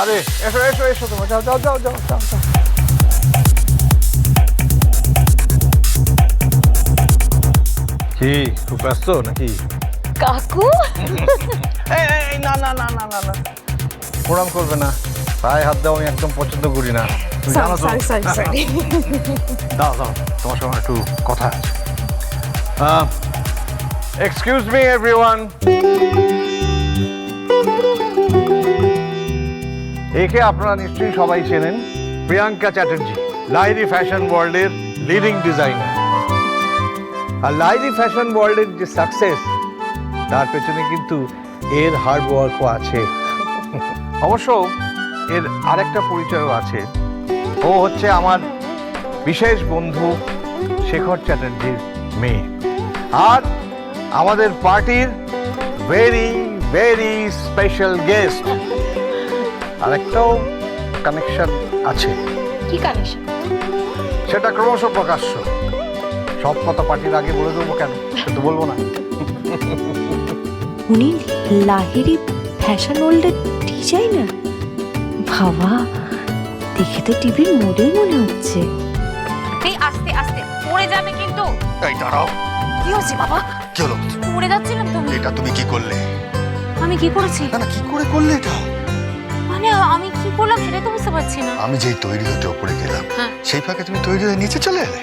আরে এসো এসো এসো তোমার যাও যাও যাও যাও যাও যাও। কি খুব ব্যস্ত নাকি? কাকু? এই, না না না না না না। প্রণাম করবে না। পায়ে হাত দাও আমি একদম পছন্দ করি না। তুমি জানো তো? দাও দাও তোমার সঙ্গে একটু কথা আছে। এক্সকিউজ মি এভরিওয়ান একে আপনারা নিশ্চয়ই সবাই চেনেন, প্রিয়াঙ্কা চ্যাটার্জি লাইরি ফ্যাশন ওয়ার্ল্ডের লিডিং ডিজাইনার আর লাইরি ফ্যাশন ওয়ার্ল্ডের যে সাকসেস তার পেছনে কিন্তু এর হার্ড ওয়ার্কও আছে। অবশ্য এর আরেকটা পরিচয়ও আছে। ও হচ্ছে আমার বিশেষ বন্ধু শেখর চ্যাটার্জির মেয়ে। আর আমাদের পার্টির ভেরি ভেরি স্পেশাল গেস্ট আরেকটাও কানেকশন আছে। কি কানেকশন সেটা ক্রমশ প্রকাশ্য। সব কথা পার্টির আগে বলে দেবো কেন? কিন্তু বলব না। উনি লাহিরি ফ্যাশন ওয়ার্ল্ডের ডিজাইনার বাবা দেখে তো টিভির মোডেই মনে হচ্ছে। এই আস্তে আস্তে পড়ে যাবে কিন্তু। এই দাঁড়াও। কি হচ্ছে বাবা? কি হলো? পড়ে যাচ্ছিলাম তো এটা তুমি কি করলে? আমি কি করেছি? না কি করে করলে এটা? করলাম সেটাই তো বুঝতে পারছি না। আমি যেই তৈরি হতে ওপরে গেলাম হ্যাঁ। সেই ফাঁকে তুমি তৈরি হয়ে নিচে চলে এলে?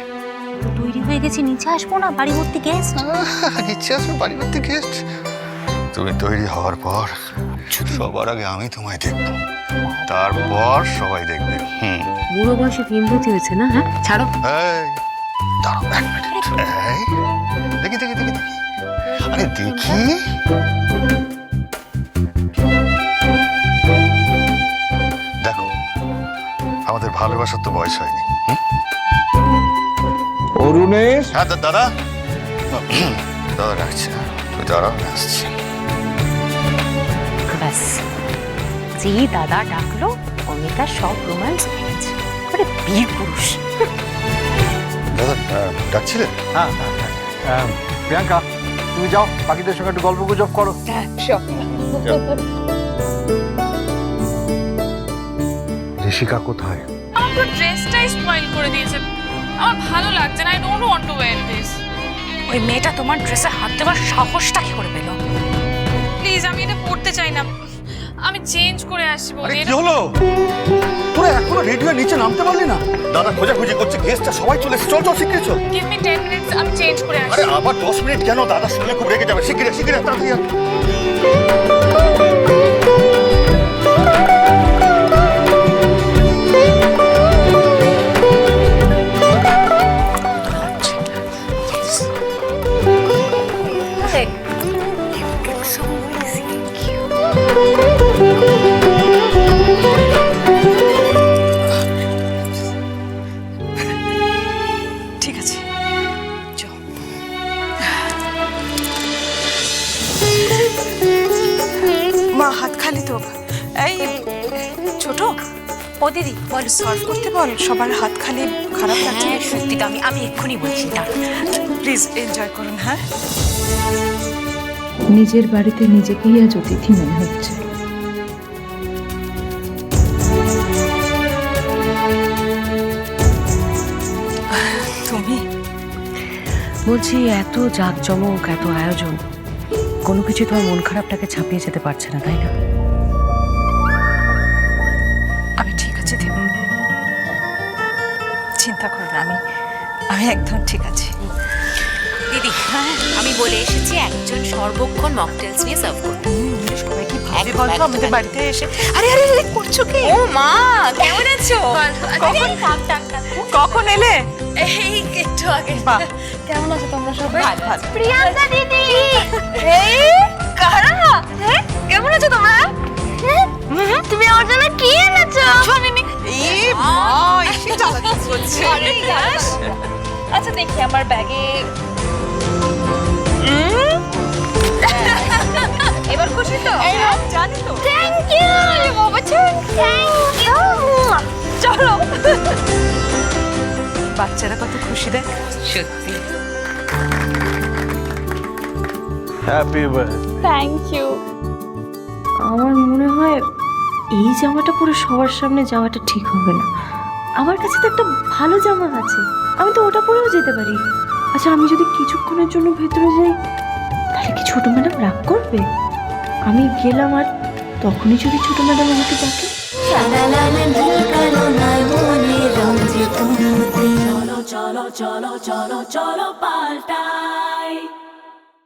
তৈরি হয়ে গেছি নিচে আসব না বাড়ি ভর্তি গেস্ট আহ, নিচে আসবে বাড়ি করতে গেস্ট তুমি তৈরি হওয়ার পর সবার আগে আমি তোমায় দেখব। তারপর সবাই দেখবে হুম। বুড়ো বয়সে ভীমভূতি হয়েছে না হ্যাঁ? ছাড়ো। এই দাঁড়াও এক মিনিট। এই দেখি দেখি দেখি দেখি। আরে দেখি দেখো। ভালোবাসার তো বয়স হয়নি? অরুণেশ? হ্যাঁ দাদা? দাদা তুই দাঁড়াও আসছি। ব্যাস। যেই দাদা ডাকলো অমিতা সব রোম্যান্স হয়ে গেছে করে বীর পুরুষ। দাদা আহ, ডাকছিলে? হ্যাঁ হ্যাঁ হ্যাঁ। প্রিয়াঙ্কা তুমি যাও বাকিদের সঙ্গে একটু গল্প গুজব করো। ঋষিকা কোথায়? পুরো ড্রেসটাই স্পয়েল করে দিয়েছে। আমার ভালো লাগছে না I don't want to wear this ওই মেয়েটা তোমার ড্রেসে হাত দেওয়ার সাহসটা কি করে পেল? প্লিজ আমি এটা পড়তে চাই না। আমি চেঞ্জ করে আসব আরে কি হলো? তোরা এখনও রেডিও নিচে নামতে পারলি না? দাদা খোঁজাখুঁজি করছে গেস্টটা সবাই চলে এসেছে। চল চল শিগগিরি চল। গিভ মি 10 মিনিটস আমি চেঞ্জ করে আরে আসছি। আবার দশ মিনিট কেন? দাদা শুনলে খুব রেগে যাবে। শিগগিরি শিগগিরি তাড়াতাড়ি এই ছোট। ও দিদি বল সার্ভ করতে বল। সবার হাত খালি খারাপ লাগছে। হ্যাঁ সত্যি আমি আমি এক্ষুনি বলছি দাঁড়াও প্লিজ এনজয় করুন হ্যাঁ? নিজের বাড়িতে নিজেকেই আজ অতিথি মনে হচ্ছে। তুমি? বলছি এত জাঁকজমক এত আয়োজন কোনো কিছু তোমার মন খারাপটাকে ছাপিয়ে যেতে পারছে না তাই না? চিন্তা করো না আমি আমি একদম ঠিক আছি। দিদি আমি বলে এসেছি একজন সর্বক্ষণ মকটেলস নিয়ে সার্ভ করতে। সবাই কি ভাবে একদম, বলতো? একদম, আমাদের বাড়িতে এসে আরে আরে আরে করছ কি? ও মা কেমন আছো? কখন? কখন কখন এলে? এই একটু আগে। কেমন আছো তোমরা সবাই? ভালো, ভালো। প্রিয়াঙ্কা দিদি! এই কারা? হ্যাঁ কেমন আছো তোমরা? তুমি আমার জন্য কি এনেছো? শুনিনি এই মা এসে জ্বালাতন করছে আচ্ছা দেখি আমার ব্যাগে। এবার খুশি তো? জানি তো। থ্যাংক ইউ বাবা থ্যাংক ইউ চলো। বাচ্চারা কত খুশি দেয় সত্যি। হ্যাপি বার্থডে থ্যাংক ইউ আমার মনে হয় এই জামাটা পরে সবার সামনে যাওয়াটা ঠিক হবে না। আমার কাছে তো একটা ভালো জামা আছে। আমি তো ওটা পরেও যেতে পারি। আচ্ছা আমি যদি কিছুক্ষণের জন্য ভেতরে যাই তাহলে কি ছোটো ম্যাডাম রাগ করবে? আমি গেলাম আর তখনই যদি ছোটো ম্যাডাম আমাকে ডাকে। cholo, cholo, cholo, cholo, cholo, palta.